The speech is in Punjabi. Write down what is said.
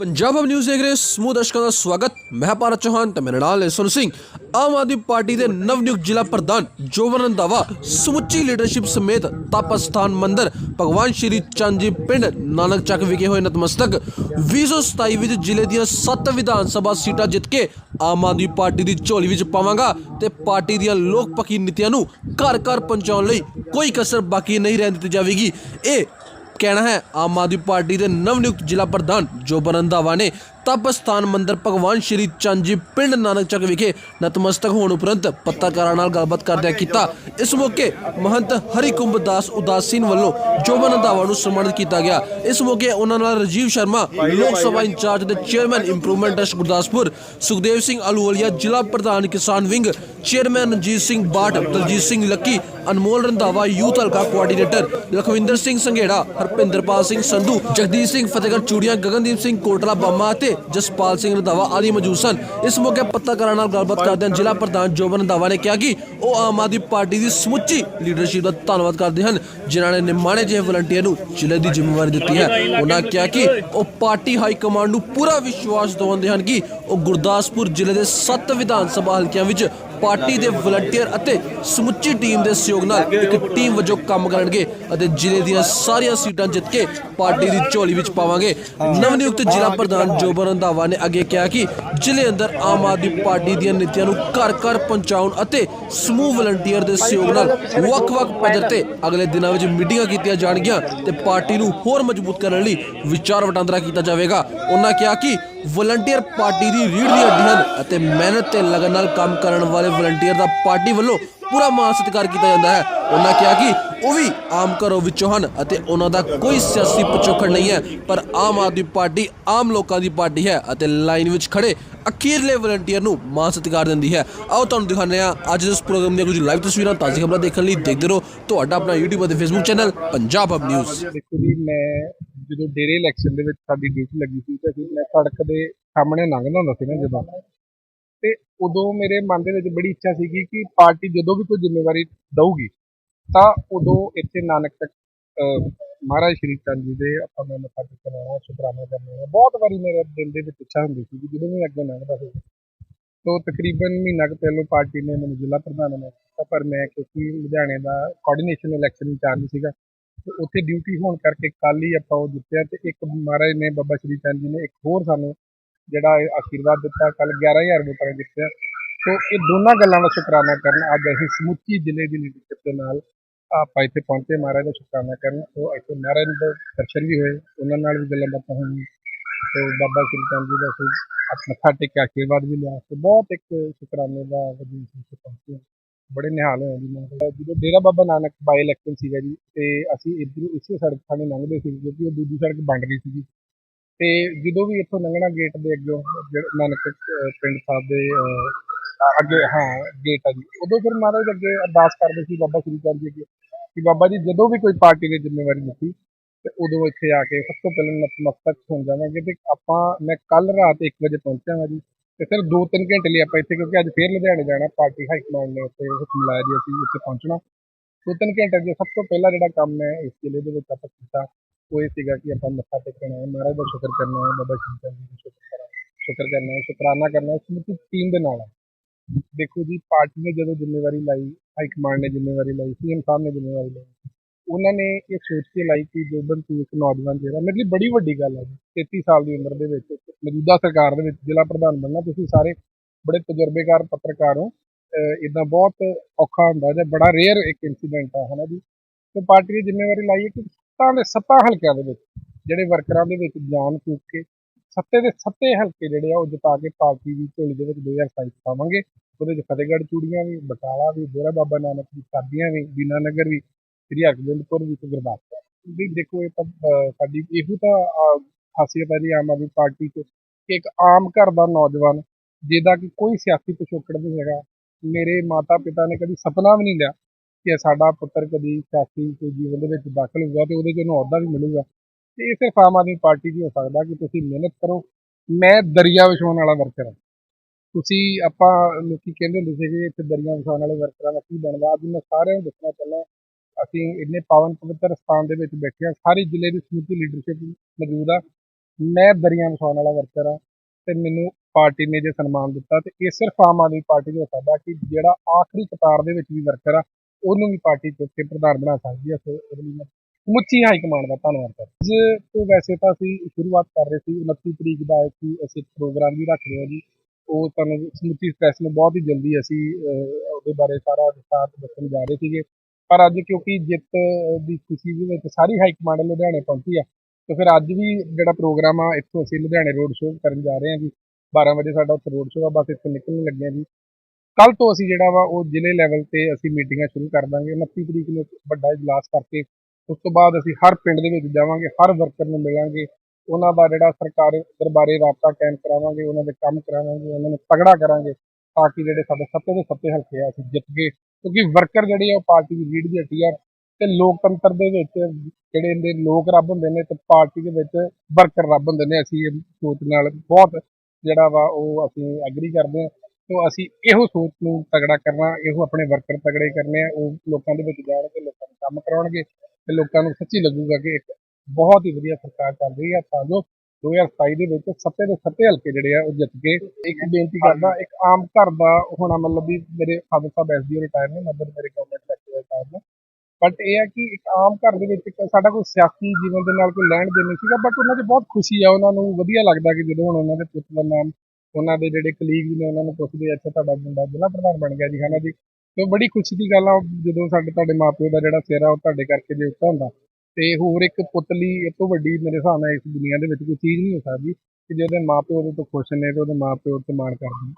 ਪੰਜਾਬ ਅਬ ਨਿਊਜ਼ ਦੇਖ ਰਹੇ ਸਮੂਹ ਦਰਸ਼ਕਾਂ ਦਾ ਸਵਾਗਤ। ਮੈਂ ਭਾਰਤ ਚੌਹਾਨ ਤੇ ਮੇਰੇ ਨਾਲ ਸੁਨ ਸਿੰਘ। ਆਮ ਆਦਮੀ ਪਾਰਟੀ ਦੇ ਨਵਨਿਯੁਕਤ ਜ਼ਿਲ੍ਹਾ ਪ੍ਰਧਾਨ ਜੋਬਨ ਰੰਧਾਵਾ ਸਮੁੱਚੀ ਲੀਡਰਸ਼ਿਪ ਸਮੇਤ ਤਪਸਥਾਨ ਮੰਦਿਰ, ਭਗਵਾਨ ਸ਼੍ਰੀ ਚੰਦ ਜੀ ਪਿੰਡ, ਨਾਨਕ ਚੱਕ ਵਿਖੇ ਹੋਏ ਨਤਮਸਤਕ। 2027 ਵਿੱਚ ਜ਼ਿਲ੍ਹੇ ਦੀਆਂ 7 ਵਿਧਾਨ ਸਭਾ ਸੀਟਾਂ ਜਿੱਤ ਕੇ ਆਮ ਆਦਮੀ ਪਾਰਟੀ ਦੀ ਝੋਲੀ ਵਿੱਚ ਪਾਵਾਂਗਾ ਤੇ ਪਾਰਟੀ ਦੀਆਂ ਲੋਕ ਪੱਖੀ ਨੀਤੀਆਂ ਨੂੰ ਘਰ ਘਰ ਪਹੁੰਚਾਉਣ ਲਈ ਕੋਈ ਕਸਰ ਬਾਕੀ ਨਹੀਂ ਰਹਿਣ ਦਿੱਤੀ ਜਾਵੇਗੀ। ਇਹ ਕਹਿਣਾ ਹੈ, ਆਮ ਆਦਮੀ ਪਾਰਟੀ ਦੇ ਨਵਨਿਯੁਕਤ ਜ਼ਿਲ੍ਹਾ ਪ੍ਰਧਾਨ ਜੋਬਨ ਰੰਧਾਵਾ ਨੇ ਤਪਸਥਾਨ ਮੰਦਿਰ ਭਗਵਾਨ ਸ਼੍ਰੀ ਚੰਦ ਪਿੰਡ ਨਾਨਕ ਚੱਕ ਵਿਖੇ ਨਤਮਸਤਕ ਹੋਣ ਉਪਰੰਤ ਪੱਤਰਕਾਰਾਂ ਨਾਲ ਗੱਲਬਾਤ ਕਰਦਿਆਂ ਕੀਤਾ। ਇਸ ਮੌਕੇ ਮਹੰਤ ਹਰੀ ਕੁੰਭ ਉਦਾਸੀਨ ਵੱਲੋਂ ਜੋਬਨ ਰੰਧਾਵਾ ਨੂੰ ਸਨਮਾਨਿਤ ਕੀਤਾ ਗਿਆ। ਇਸ ਮੌਕੇ ਉਹਨਾਂ ਨਾਲ ਰਾਜੀਵ ਸ਼ਰਮਾ, ਲੋਕ ਸਭਾ ਇੰਚਾਰਜ ਦੇ chairman improvement trust Gurdaspur, Sukhdev Singh Ahluwalia ਜ਼ਿਲ੍ਹਾ ਪ੍ਰਧਾਨ ਕਿਸਾਨ wing, chairman Ranjit Singh Bath, Daljit Singh Lucky Anmol Randhawa, youth ਹਲਕਾ ਕੋਆਰਡੀਨੇਟਰ ਲਖਵਿੰਦਰ ਸਿੰਘ ਸੰਘੇੜਾ, ਹਰਪਿੰਦਰਪਾਲ ਸਿੰਘ ਸੰਧੂ, ਜਗਦੀਸ਼ ਸਿੰਘ ਫਤਿਹਗੜ੍ਹ, ਚੂੜੀਆਂ ਗਗਨਦੀਪ ਸਿੰਘ ਕੋਟਲਾ ਬਾਮਾ ਅਤੇ ਜਸਪਾਲ ਸਿੰਘ ਰੰਧਾਵਾ ਆਦਿ ਮੌਜੂਦ ਸਨ। ਇਸ ਮੌਕੇ ਪੱਤਰਕਾਰਾਂ ਨਾਲ ਗੱਲਬਾਤ ਕਰਦਿਆਂ ਜ਼ਿਲ੍ਹਾ ਪ੍ਰਧਾਨ ਜੋਬਨ ਰੰਧਾਵਾ ਨੇ ਕਿਹਾ ਕਿ ਉਹ ਆਮ ਆਦਮੀ ਪਾਰਟੀ ਦੀ ਸਮੁੱਚੀ ਲੀਡਰਸ਼ਿਪ ਦਾ ਧੰਨਵਾਦ ਕਰਦੇ ਹਨ, ਜਿਨ੍ਹਾਂ ਨੇ ਨਿਮਾਣੇ ਜਿਹੇ ਵਲੰਟੀਅਰ ਨੂੰ ਜ਼ਿਲ੍ਹੇ ਦੀ ਜ਼ਿੰਮੇਵਾਰੀ ਦਿੱਤੀ ਹੈ। ਉਹਨਾਂ ਕਿਹਾ ਕਿ ਉਹ ਪਾਰਟੀ ਹਾਈ ਕਮਾਂਡ ਨੂੰ ਪੂਰਾ ਵਿਸ਼ਵਾਸ ਦਿਵਾਉਂਦੇ ਹਨ ਕਿ ਉਹ ਗੁਰਦਾਸਪੁਰ ਜ਼ਿਲ੍ਹੇ ਦੇ 7 ਵਿਧਾਨ ਸਭਾ ਹਲਕਿਆਂ ਵਿੱਚ ਪਾਰਟੀ ਦੇ ਵਲੰਟੀਅਰ ਅਤੇ ਸਮੁੱਚੀ ਟੀਮ ਦੇ ਸਹਿਯੋਗ ਨਾਲ ਇੱਕ ਟੀਮ ਵਜੋਂ ਕੰਮ ਕਰਨਗੇ ਅਤੇ ਜ਼ਿਲ੍ਹੇ ਦੀਆਂ ਸਾਰੀਆਂ ਸੀਟਾਂ ਜਿੱਤ ਕੇ ਪਾਰਟੀ ਦੀ ਝੋਲੀ ਵਿੱਚ ਪਾਵਾਂਗੇ। ਨਵਨਿਯੁਕਤ ਜ਼ਿਲ੍ਹਾ ਪ੍ਰਧਾਨ ਜੋਬਨ ਰੰਧਾਵਾ ਨੇ ਅੱਗੇ ਕਿਹਾ ਕਿ ਜ਼ਿਲ੍ਹੇ ਅੰਦਰ ਆਮ ਆਦਮੀ ਪਾਰਟੀ ਦੀਆਂ ਨੀਤੀਆਂ ਨੂੰ ਘਰ ਘਰ ਪਹੁੰਚਾਉਣ ਅਤੇ ਸਮੂਹ ਵਲੰਟੀਅਰ ਦੇ ਸਹਿਯੋਗ ਨਾਲ ਵੱਖ-ਵੱਖ ਪੱਧਰ ਤੇ ਅਗਲੇ ਦਿਨਾਂ ਵਿੱਚ ਮੀਟਿੰਗਾਂ ਕੀਤੀਆਂ ਜਾਣਗੀਆਂ ਤੇ ਪਾਰਟੀ ਨੂੰ ਹੋਰ ਮਜ਼ਬੂਤ ਕਰਨ ਲਈ ਵਿਚਾਰ ਵਟਾਂਦਰਾ ਕੀਤਾ ਜਾਵੇਗਾ। ਉਹਨਾਂ ਕਿਹਾ ਕਿ ਵਲੰਟੀਅਰ ਪਾਰਟੀ ਦੀ ਰੀੜ੍ਹ ਦੀ ਹੱਡੀ ਹਨ ਅਤੇ ਮਿਹਨਤ ਤੇ ਲਗਨ ਨਾਲ ਕੰਮ ਕਰਨ ਵਾਲੇ ਵਲੰਟੀਅਰ ਦਾ ਪਾਰਟੀ ਵੱਲੋਂ ਪੂਰਾ ਮਾਣ ਸਤਿਕਾਰ ਕੀਤਾ ਜਾਂਦਾ ਹੈ। ਉਹਨਾਂ ਕਿਹਾ ਕਿ ਉਹ ਵੀ ਆਮ ਘਰੋਂ ਵਿੱਚੋਂ ਹਨ ਅਤੇ ਉਹਨਾਂ ਦਾ ਕੋਈ ਸਿਆਸੀ ਪਿਛੋਕੜ ਨਹੀਂ ਹੈ, ਪਰ ਆਮ ਆਦਮੀ ਪਾਰਟੀ ਆਮ ਲੋਕਾਂ ਦੀ ਪਾਰਟੀ ਹੈ ਅਤੇ ਲਾਈਨ ਵਿੱਚ ਖੜੇ ਅਖੀਰਲੇ ਵਲੰਟੀਅਰ ਨੂੰ ਮਾਣ ਸਤਿਕਾਰ ਦਿੰਦੀ ਹੈ। ਆਓ ਤੁਹਾਨੂੰ ਦਿਖਾਉਂਦੇ ਹਾਂ ਅੱਜ ਇਸ ਪ੍ਰੋਗਰਾਮ ਦੀਆਂ ਕੁਝ ਲਾਈਵ ਤਸਵੀਰਾਂ ਤਾਜ਼ੀ ਖਬਰਾਂ ਦੇਖਣ ਲਈ ਦੇਖਦੇ ਰਹੋ ਤੁਹਾਡਾ ਆਪਣਾ YouTube ਅਤੇ Facebook channel Punjab hub news ਦੇਖੋ ਜੀ, ਮੈਂ ਜਦੋਂ ਡੇਰੇ ਇਲੈਕਸ਼ਨ ਦੇ ਵਿੱਚ ਸਾਡੀ ਡਿਊਟੀ ਲੱਗੀ ਸੀ ਤੇ ਮੈਂ ਸੜਕ ਦੇ ਸਾਹਮਣੇ ਲੰਘਦਾ ਹੁੰਦਾ ਸੀ ਨਾ ਜਦੋਂ। ਤੇ ਉਦੋਂ ਮੇਰੇ ਮਨ ਦੇ ਵਿੱਚ ਬੜੀ ਇੱਛਾ ਸੀਗੀ ਕਿ ਪਾਰਟੀ ਜਦੋਂ ਵੀ ਕੋਈ ਜ਼ਿੰਮੇਵਾਰੀ ਦਊਗੀ ਤਾਂ ਉਦੋਂ ਇੱਥੇ ਨਾਨਕ ਤੱਕ ਮਹਾਰਾਜ ਸ਼੍ਰੀ ਚੰਦ ਜੀ ਦੇ ਆਪਾਂ ਮੈਂ ਮੱਥਾ ਟੇਕਣ ਆਉਣਾ ਸ਼ੁਕਰਾਨਾ ਕਰਨਾ ਬਹੁਤ ਵਾਰੀ ਮੇਰੇ ਦਿਲ ਦੇ ਵਿੱਚ ਇੱਛਾ ਹੁੰਦੀ ਸੀ ਜਦੋਂ ਵੀ ਅੱਗੇ ਲੰਘਦਾ ਸੀ। ਤੋਂ ਤਕਰੀਬਨ ਮਹੀਨਾ ਕੁ ਪਹਿਲੋਂ ਪਾਰਟੀ ਨੇ ਮੈਨੂੰ ਜ਼ਿਲ੍ਹਾ ਪ੍ਰਧਾਨ ਬਣਾਇਆ ਕੀਤਾ, ਪਰ ਮੈਂ ਕਿਉਂਕਿ ਲੁਧਿਆਣੇ ਦਾ ਕੋਆਰਡੀਨੇਸ਼ਨ ਇਲੈਕਸ਼ਨ ਇੰਚਾਰਜ ਸੀਗਾ ਤੇ ਉੱਥੇ ਡਿਊਟੀ ਹੋਣ ਕਰਕੇ ਕੱਲ ਹੀ ਆਪਾਂ ਉਹ ਜਿੱਤਿਆ ਤੇ ਇੱਕ ਮਹਾਰਾਜ ਨੇ ਬਾਬਾ ਸ਼੍ਰੀ ਚੰਦ ਜੀ ਨੇ ਇੱਕ ਹੋਰ ਸਾਨੂੰ ਜਿਹੜਾ ਇਹ ਆਸ਼ੀਰਵਾਦ ਦਿੱਤਾ ਕੱਲ 11000 ਵੋਟਾਂ ਨੇ ਜਿੱਤਿਆ। ਸੋ ਇਹ ਦੋਨਾਂ ਗੱਲਾਂ ਦਾ ਸ਼ੁਕਰਾਨਾ ਕਰਨ, ਅੱਜ ਅਸੀਂ ਸਮੁੱਚੀ ਜ਼ਿਲ੍ਹੇ ਦੀ ਲੀਡਰਸ਼ਿਪ ਦੇ ਨਾਲ ਆਪਾਂ ਇੱਥੇ ਪਹੁੰਚੇ, ਮਹਾਰਾਜ ਦਾ ਸ਼ੁਕਰਾਨਾ ਕਰਨ। ਸੋ ਇੱਥੇ ਮਹਾਰਾਜ ਦੇ ਦਰਸ਼ਨ ਵੀ ਹੋਏ, ਉਹਨਾਂ ਨਾਲ ਵੀ ਗੱਲਾਂ ਬਾਤਾਂ ਹੋਈਆਂ। ਸੋ ਬਾਬਾ ਸ਼੍ਰੀ ਚੰਦ ਜੀ ਦਾ ਅਸੀਂ ਮੱਥਾ ਟੇਕ ਕੇ ਆਸ਼ੀਰਵਾਦ ਵੀ ਲਿਆ। ਸੋ ਬਹੁਤ ਇੱਕ ਸ਼ੁਕਰਾਨੇ ਦਾ ਵਜੂਦ ਸੀ ਪਹੁੰਚੇ ਬੜੇ ਨਿਹਾਲ ਹੋਏ ਜੀ ਮੈਂ ਜਦੋਂ ਡੇਰਾ ਬਾਬਾ ਨਾਨਕ ਬਾਈ ਇਲੈਕਸ਼ਨ ਸੀਗਾ ਜੀ, ਤੇ ਅਸੀਂ ਇੱਧਰੋਂ ਇਸੇ ਸੜਕ ਥਾਣੇ ਲੰਘਦੇ ਸੀ, ਕਿਉਂਕਿ ਉਹ ਦੂਜੀ ਸੜਕ ਬਣ ਰਹੀ ਸੀਗੀ। ਤੇ ਜਦੋਂ ਵੀ ਇੱਥੋਂ ਲੰਘਣਾ ਗੇਟ ਦੇ ਅੱਗੇ ਨਾਨਕ ਪਿੰਡ ਸਾਹਿਬ ਦੇ ਅੱਗੇ, ਹਾਂ ਗੇਟ ਆ ਜੀ, ਉਦੋਂ ਫਿਰ ਮਹਾਰਾਜ ਅੱਗੇ ਅਰਦਾਸ ਕਰਦੇ ਸੀ, ਬਾਬਾ ਸ਼੍ਰੀ ਚੰਦ ਜੀ ਅੱਗੇ, ਕਿ ਬਾਬਾ ਜੀ, ਜਦੋਂ ਵੀ ਕੋਈ ਪਾਰਟੀ ਨੇ ਜ਼ਿੰਮੇਵਾਰੀ ਦਿੱਤੀ, ਤੇ ਉਦੋਂ ਇੱਥੇ ਆ ਕੇ ਸਭ ਤੋਂ ਪਹਿਲਾਂ ਨਤਮਸਤਕ ਹੋ ਜਾਵਾਂਗੇ ਤੇ ਆਪਾਂ, ਮੈਂ ਕੱਲ ਰਾਤ 1 ਵਜੇ ਪਹੁੰਚਿਆ ਹਾਂ ਜੀ, ਤੇ ਫਿਰ 2-3 ਘੰਟੇ ਲਈ ਆਪਾਂ ਇੱਥੇ, ਕਿਉਂਕਿ ਅੱਜ ਫੇਰ ਲੁਧਿਆਣੇ ਜਾਣਾ, ਪਾਰਟੀ ਹਾਈ ਕਮਾਂਡ ਨੇ ਉੱਥੇ ਹੁਕਮ ਲਾਇਆ ਜੀ, ਅਸੀਂ ਉੱਥੇ ਪਹੁੰਚਣਾ। ਦੋ ਤਿੰਨ ਘੰਟੇ ਅੱਗੇ ਸਭ ਤੋਂ ਪਹਿਲਾਂ ਜਿਹੜਾ ਕੰਮ ਹੈ ਇਸ ਜ਼ਿਲ੍ਹੇ ਦੇ ਵਿੱਚ ਆਪਾਂ ਕੀਤਾ ਉਹ ਇਹ ਸੀਗਾ ਕਿ ਆਪਾਂ ਮੱਥਾ ਟੇਕਣਾ ਹੈ, ਮਹਾਰਾਜ ਦਾ ਸ਼ੁਕਰ ਕਰਨਾ ਹੈ, ਬਾਬਾ ਸ਼੍ਰੀ ਜੀ ਦਾ ਸ਼ੁਕਰ ਕਰਨਾ ਸ਼ੁਕਰ ਕਰਨਾ ਹੈ, ਸ਼ੁਕਰਾਨਾ ਕਰਨਾ ਹੈ ਸਮੁੱਚੀ ਟੀਮ ਦੇ ਨਾਲ ਦੇਖੋ ਜੀ, ਪਾਰਟੀ ਨੇ ਜਦੋਂ ਜ਼ਿੰਮੇਵਾਰੀ ਲਾਈ, ਹਾਈ ਕਮਾਂਡ ਨੇ ਜ਼ਿੰਮੇਵਾਰੀ ਲਈ ਸੀਐਮ ਸਾਹਿਬ ਨੇ ਜ਼ਿੰਮੇਵਾਰੀ ਲਈ, ਉਹਨਾਂ ਨੇ ਇਹ ਸੋਚ ਕੇ ਲਾਈ ਕਿ ਜੋਬਨ ਤੂੰ ਇੱਕ ਨੌਜਵਾਨ ਜਿਹੜਾ ਮੇਰੇ ਲਈ ਬੜੀ ਵੱਡੀ ਗੱਲ ਹੈ ਜੀ 33 ਸਾਲ ਦੀ ਉਮਰ ਦੇ ਵਿੱਚ, ਮੌਜੂਦਾ ਸਰਕਾਰ ਦੇ ਵਿੱਚ, ਜ਼ਿਲ੍ਹਾ ਪ੍ਰਧਾਨ ਬਣਨਾ, ਤੁਸੀਂ ਸਾਰੇ ਬੜੇ ਤਜਰਬੇਕਾਰ ਪੱਤਰਕਾਰ ਹੋ ਇਦਾਂ ਬਹੁਤ ਔਖਾ ਹੁੰਦਾ ਜਾਂ ਬੜਾ ਰੇਅਰ ਇੱਕ ਇਨਸੀਡੈਂਟ ਆ, ਹਨਾ ਜੀ। ਤੇ ਪਾਰਟੀ ਨੇ ਜ਼ਿੰਮੇਵਾਰੀ ਲਾਈ ਹੈ ਕਿ ਸੱਤਾਂ ਦੇ ਸੱਤਾਂ ਹਲਕਿਆਂ ਦੇ ਵਿੱਚ, ਜਿਹੜੇ ਵਰਕਰਾਂ ਦੇ ਵਿੱਚ ਜਾਨ ਫੂਕ ਕੇ ਸੱਤੇ ਦੇ ਸੱਤੇ ਹਲਕੇ ਜਿਹੜੇ ਆ ਉਹ ਜਿਤਾ ਕੇ ਪਾਰਟੀ ਦੀ ਝੋਲੀ ਦੇ ਵਿੱਚ 2027 ਪਾਵਾਂਗੇ। ਉਹਦੇ ਵਿੱਚ ਫਤਿਹਗੜ੍ਹ ਚੂੜੀਆਂ ਵੀ, ਬਟਾਲਾ ਵੀ ਡੇਰਾ ਬਾਬਾ ਨਾਨਕ ਦੀ ਸਾਦੀਆਂ ਵੀ ਦੀਨਾਨਗਰ ਵੀ, ਸ੍ਰੀ ਹਰਗੋਬਿੰਦਪੁਰ ਵੀ ਤੇ ਗੁਰਦਾਸਪੁਰ ਵੀ ਦੇਖੋ ਇਹ ਤਾਂ ਸਾਡੀ ਇਹੋ ਤਾਂ ਖਾਸੀਅਤ ਹੈ ਜੀ ਆਮ ਆਦਮੀ ਪਾਰਟੀ 'ਚ। ਕਿ ਇੱਕ ਆਮ ਘਰ ਦਾ ਨੌਜਵਾਨ, ਜਿਹਦਾ ਕਿ ਕੋਈ ਸਿਆਸੀ ਪਿਛੋਕੜ ਨਹੀਂ ਹੈਗਾ। ਮੇਰੇ ਮਾਤਾ ਪਿਤਾ ਨੇ ਕਦੀ ਸੁਪਨਾ ਵੀ ਨਹੀਂ ਲਿਆ ਕਿ ਸਾਡਾ ਪੁੱਤਰ ਕਦੀ ਸਿਆਸੀ ਕੋਈ ਜੀਵਨ ਦੇ ਵਿੱਚ ਦਾਖਲ ਹੋਊਗਾ ਤੇ ਉਹਦੇ 'ਚ ਉਹਨੂੰ ਅਹੁਦਾ ਵੀ ਮਿਲੂਗਾ। ਤੇ ਇਹ ਸਿਰਫ ਆਮ ਆਦਮੀ ਪਾਰਟੀ ਦੀ ਹੋ ਸਕਦਾ ਕਿ ਤੁਸੀਂ ਮਿਹਨਤ ਕਰੋ, ਮੈਂ ਦਰਿਆ ਵਿਛਾਉਣ ਵਾਲਾ ਵਰਕਰ ਹਾਂ। ਤੁਸੀਂ ਆਪਾਂ ਲੋਕੀ ਕਹਿੰਦੇ ਹੁੰਦੇ ਸੀ ਕਿ ਇੱਥੇ ਦਰਿਆ ਵਿਛਾਉਣ ਵਾਲੇ ਵਰਕਰਾਂ ਦਾ ਕੀ ਬਣਦਾ, ਅੱਜ ਮੈਂ ਸਾਰਿਆਂ ਨੂੰ ਦੱਸਣਾ ਚਾਹੁੰਦਾ ਅਸੀਂ ਇੰਨੇ ਪਾਵਨ ਪਵਿੱਤਰ ਸਥਾਨ ਦੇ ਵਿੱਚ ਬੈਠੇ ਹਾਂ, ਸਾਰੀ ਜ਼ਿਲ੍ਹੇ ਦੀ ਸਮੁੱਚੀ ਲੀਡਰਸ਼ਿਪ ਮੌਜੂਦ ਆ। ਮੈਂ ਦਰਿਆ ਵਿਛਾਉਣ ਵਾਲਾ ਵਰਕਰ ਆ ਤੇ ਮੈਨੂੰ ਪਾਰਟੀ ਨੇ ਜੇ ਸਨਮਾਨ ਦਿੱਤਾ ਤੇ ਇਹ ਸਿਰਫ ਆਮ ਆਦਮੀ ਪਾਰਟੀ ਦੇ ਹੋ ਸਕਦਾ ਕਿ ਜਿਹੜਾ ਆਖਰੀ ਕਤਾਰ ਦੇ ਵਿੱਚ ਵੀ ਵਰਕਰ ਆ ਉਹਨੂੰ ਵੀ ਪਾਰਟੀ ਚੁੱਕ ਕੇ ਪ੍ਰਧਾਨ ਬਣਾ ਸਕਦੀ ਹੈ ਸੋ ਉਹਦੇ ਲਈ ਮੈਂ ਸਮੁੱਚੀ ਹਾਈ ਕਮਾਂਡ ਦਾ ਧੰਨਵਾਦ ਕਰਦਾ ਅੱਜ ਤੋਂ ਵੈਸੇ ਤਾਂ ਅਸੀਂ ਸ਼ੁਰੂਆਤ ਕਰ ਰਹੇ ਸੀ 29 ਤਰੀਕ ਦਾ ਕਿ ਅਸੀਂ ਪ੍ਰੋਗਰਾਮ ਵੀ ਰੱਖ ਰਹੇ ਹਾਂ ਜੀ। ਉਹ ਤੁਹਾਨੂੰ ਸਮੁੱਚੀ ਪ੍ਰੈਸ ਨੂੰ ਬਹੁਤ ਹੀ ਜਲਦੀ ਅਸੀਂ ਅਹ, ਉਹਦੇ ਬਾਰੇ ਸਾਰਾ ਵਿਸਤਾਰ ਦੱਸਣ ਜਾ ਰਹੇ ਸੀਗੇ। ਪਰ ਅੱਜ ਕਿਉਂਕਿ ਜਿੱਤ ਦੀ ਖੁਸ਼ੀ ਦੇ ਵਿੱਚ ਸਾਰੀ ਹਾਈ ਕਮਾਂਡ ਲੁਧਿਆਣੇ ਪਹੁੰਚੀ ਆ ਤੇ ਫਿਰ ਅੱਜ ਵੀ ਜਿਹੜਾ ਪ੍ਰੋਗਰਾਮ ਆ ਇੱਥੋਂ ਅਸੀਂ ਲੁਧਿਆਣੇ ਰੋਡ ਸ਼ੋਅ ਕਰਨ ਜਾ ਰਹੇ ਹਾਂ ਜੀ। 12 ਵਜੇ ਸਾਡਾ ਉੱਥੇ ਰੋਡ ਸ਼ੋਅ ਆ ਬਸ ਇੱਥੋਂ ਨਿਕਲਣ ਲੱਗੇ ਹਾਂ ਜੀ। ਕੱਲ ਤੋਂ ਅਸੀਂ ਜਿਹੜਾ ਵਾ ਉਹ ਜ਼ਿਲ੍ਹੇ ਲੈਵਲ ਤੇ ਅਸੀਂ ਮੀਟਿੰਗਾਂ ਸ਼ੁਰੂ ਕਰ ਦਾਂਗੇ। 29 ਤਰੀਕ ਨੂੰ ਵੱਡਾ ਇਜਲਾਸ ਕਰਕੇ ਉਸ ਤੋਂ ਬਾਅਦ ਅਸੀਂ ਹਰ ਪਿੰਡ ਦੇ ਵਿੱਚ ਜਾਵਾਂਗੇ, ਹਰ ਵਰਕਰ ਨੂੰ ਮਿਲਾਂਗੇ। ਉਹਨਾਂ ਦਾ ਜਿਹੜਾ ਸਰਕਾਰ ਦਰਬਾਰੇ ਰਾਬਤਾ ਕਾਇਮ ਕਰਾਵਾਂਗੇ, ਉਹਨਾਂ ਦੇ ਕੰਮ ਕਰਾਵਾਂਗੇ, ਉਹਨਾਂ ਨੂੰ ਤਗੜਾ ਕਰਾਂਗੇ ਤਾਂ ਕਿ ਜਿਹੜੇ ਸਾਡੇ ਸੱਤੇ ਦੇ ਸੱਤੇ ਹਲਕੇ ਆ, ਅਸੀਂ ਜਿੱਤ ਗਏ। ਕਿਉਂਕਿ ਵਰਕਰ ਜਿਹੜੇ ਆ ਉਹ ਪਾਰਟੀ ਦੀ ਲੀਡ ਦੀ ਹੱਟੀ ਆ ਤੇ ਲੋਕਤੰਤਰ ਦੇ ਵਿੱਚ ਜਿਹੜੇ ਇਹਦੇ ਲੋਕ ਰੱਬ ਹੁੰਦੇ ਨੇ ਤੇ ਪਾਰਟੀ ਦੇ ਵਿੱਚ ਵਰਕਰ ਰੱਬ ਹੁੰਦੇ ਨੇ। ਅਸੀਂ ਇਹ ਸੋਚ ਨਾਲ ਬਹੁਤ ਜਿਹੜਾ ਵਾ ਉਹ ਅਸੀਂ ਐਗਰੀ ਕਰਦੇ ਹਾਂ। ਤੋਂ ਅਸੀਂ ਇਹੋ ਸੋਚ ਨੂੰ ਤਗੜਾ ਕਰਨਾ, ਇਹੋ ਆਪਣੇ ਵਰਕਰ ਤਗੜੇ ਕਰਨੇ ਆ, ਉਹ ਲੋਕਾਂ ਦੇ ਵਿੱਚ ਜਾਣਗੇ ਲੋਕਾਂ ਨੂੰ ਕੰਮ ਕਰਾਉਣਗੇ ਤੇ ਲੋਕਾਂ ਨੂੰ ਸੱਚੀ ਲੱਗੂਗਾ ਕਿ ਇੱਕ ਬਹੁਤ ਹੀ ਵਧੀਆ ਸਰਕਾਰ ਚੱਲ ਰਹੀ ਹੈ ਤਾਂ ਜੋ 2027 ਦੇ ਵਿੱਚ ਸੱਤੇ ਦੇ ਸੱਤੇ ਹਲਕੇ ਜਿਹੜੇ ਆ, ਉਹ ਜਿੱਤ ਕੇ ਇੱਕ ਬੇਨਤੀ ਕਰਦਾ, ਇੱਕ ਆਮ ਘਰ ਦਾ ਹੋਣਾ ਮਤਲਬ ਵੀ ਮੇਰੇ ਫਾਦਰ ਸਾਹਿਬ ਐਸਡੀਓ ਰਿਟਾਇਰ ਨੇ, ਮਦਰ ਮੇਰੇ ਗਵਰਨਮੈਂਟ ਲੈਕਚਰਰ ਰਿਟਾਇਰ ਨੇ। ਬਟ ਇਹ ਹੈ ਕਿ ਇੱਕ ਆਮ ਘਰ ਦੇ ਵਿੱਚ ਸਾਡਾ ਕੋਈ ਸਿਆਸੀ ਜੀਵਨ ਦੇ ਨਾਲ ਕੋਈ ਲੈਣ ਦੇਣ ਨਹੀਂ ਸੀਗਾ ਬਟ ਉਹਨਾਂ 'ਚ ਬਹੁਤ ਖੁਸ਼ੀ ਆ, ਉਹਨਾਂ ਨੂੰ ਵਧੀਆ ਲੱਗਦਾ ਕਿ ਜਦੋਂ ਹੁਣ ਉਹਨਾਂ ਦੇ ਪੁੱਤ ਦਾ ਨਾਮ ਉਹਨਾਂ ਦੇ ਜਿਹੜੇ ਕਲੀਗ ਨੇ ਉਹਨਾਂ ਨੂੰ ਪੁੱਛਦੇ ਅੱਛਾ, ਤੁਹਾਡਾ ਮੁੰਡਾ ਜ਼ਿਲ੍ਹਾ ਪ੍ਰਧਾਨ ਬਣ ਗਿਆ ਜੀ। ਹਨਾ ਜੀ? ਤੇ ਬੜੀ ਖੁਸ਼ੀ ਦੀ ਗੱਲ ਆ ਜਦੋਂ ਸਾਡੇ, ਤੁਹਾਡੇ ਮਾਪਿਓ ਦਾ ਜਿਹੜਾ ਸਿਰ ਆ, ਉਹ ਤੁਹਾਡੇ ਕਰਕੇ ਜੇ ਉੱਚਾ ਹੁੰਦਾ। ਤੇ ਹੋਰ ਇੱਕ ਪੁੱਤ ਲਈ ਇਹ ਤੋਂ ਵੱਡੀ ਮੇਰੇ ਹਿਸਾਬ ਨਾਲ ਇਸ ਦੁਨੀਆ ਦੇ ਵਿੱਚ ਕੋਈ ਚੀਜ਼ ਨਹੀਂ ਹੋ ਸਕਦੀ ਕਿ ਜੇ ਉਹਦੇ ਮਾਪਿਓ ਉਹਦੇ ਤੋਂ ਖੁਸ਼ ਨੇ ਤੇ ਉਹਦੇ ਮਾਪਿਓ ਤੇ ਮਾਣ ਕਰਦੇ